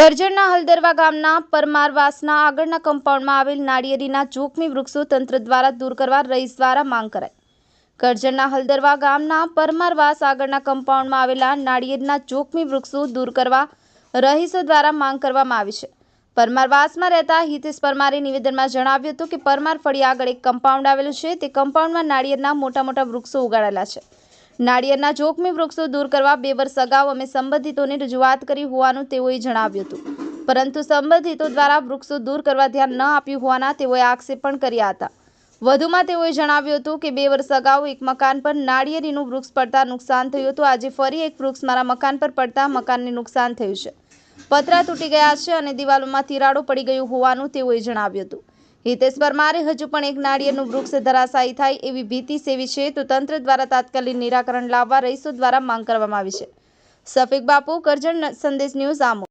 કરજણના હલદરવા ગામના પરમારવાસના આગળના કમ્પાઉન્ડમાં આવેલ નાળિયેરીના જોખમી વૃક્ષો તંત્ર દ્વારા દૂર કરવા રહીશ દ્વારા માંગ કરાઈ. કરજણના હલદરવા ગામના પરમારવાસ આગળના કમ્પાઉન્ડમાં આવેલા નાળિયેરના જોખમી વૃક્ષો દૂર કરવા રહીશો દ્વારા માંગ કરવામાં આવી છે. પરમારવાસમાં રહેતા હિતેશ પરમારે નિવેદનમાં જણાવ્યું હતું કે પરમાર ફળી આગળ એક કમ્પાઉન્ડ આવેલું છે. તે કમ્પાઉન્ડમાં નાળિયેરના મોટા મોટા વૃક્ષો ઉગાડેલા છે. નાળિયેરના જોખમી વૃક્ષો દૂર કરવા બે વર્ષ અગાઉ અમે સંબંધિતોને રજૂઆત કરી હોવાનું તેઓએ જણાવ્યું હતું. પરંતુ સંબંધિતો દ્વારા વૃક્ષો દૂર કરવા ધ્યાન ન આપ્યું હોવાના તેઓએ આક્ષેપ પણ કર્યા હતા. વધુમાં તેઓએ જણાવ્યું હતું કે બે વર્ષ અગાઉ એક મકાન પર નાળિયેરીનું વૃક્ષ પડતા નુકસાન થયું હતું. આજે ફરી એક વૃક્ષ મારા મકાન પર પડતા મકાનને નુકસાન થયું છે. પતરા તૂટી ગયા છે અને દિવાલોમાં તિરાડો પડી ગયું હોવાનું તેઓએ જણાવ્યું હતું. હિતેશ પરમારે હજુ પણ એક નાળિયેરનું વૃક્ષ ધરાશાયી થાય એવી ભીતિ સેવી છે, તો તંત્ર દ્વારા તાત્કાલિક નિરાકરણ લાવવા રહીશો દ્વારા માંગ કરવામાં આવી છે. સફિક બાપુ, કરજણ સંદેશ ન્યૂઝ આમો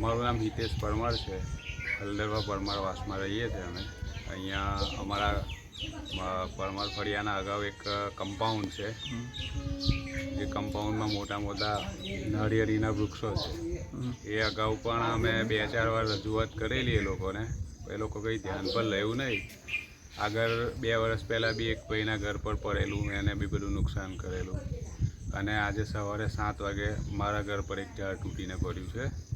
મારું નામ હિતેશ પરમાર છે. હલદરવા પરમાર વાસમાં રહીએ છીએ અમે. અહીંયા અમારા પરમાર ફળિયાના અગાઉ એક કમ્પાઉન્ડ છે. એ કમ્પાઉન્ડમાં મોટા મોટા નાળિયેરીના વૃક્ષો છે. એ અગાઉ પણ અમે બે ચાર વાર રજૂઆત કરેલી એ લોકોને. એ લોકો કંઈ ધ્યાન પર લેવું નહીં. આગળ બે વર્ષ પહેલાં બી એક ભાઈના ઘર પર પડેલું, એને બી બધું નુકસાન કરેલું. અને આજે સવારે સાત વાગે મારા ઘર પર એક ઝાડ તૂટીને પડ્યું છે.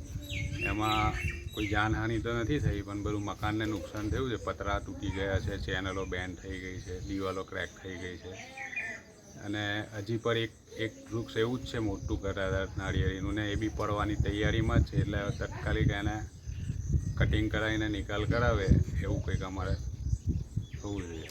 એમાં કોઈ જાનહાનિ તો નથી થઈ, પણ બધું મકાનને નુકસાન થયું છે. પતરા તૂટી ગયા છે, ચેનલો બેન થઈ ગઈ છે, દિવાલો ક્રેક થઈ ગઈ છે. અને હજી પર એક એક વૃક્ષ એવું જ છે મોટું કરાદાર નાળિયેરીનું, ને એ બી પડવાની તૈયારીમાં જ છે, એટલે તાત્કાલિક એને કટિંગ કરાવીને નિકાલ કરાવે, એવું કંઈક અમારે થવું જોઈએ.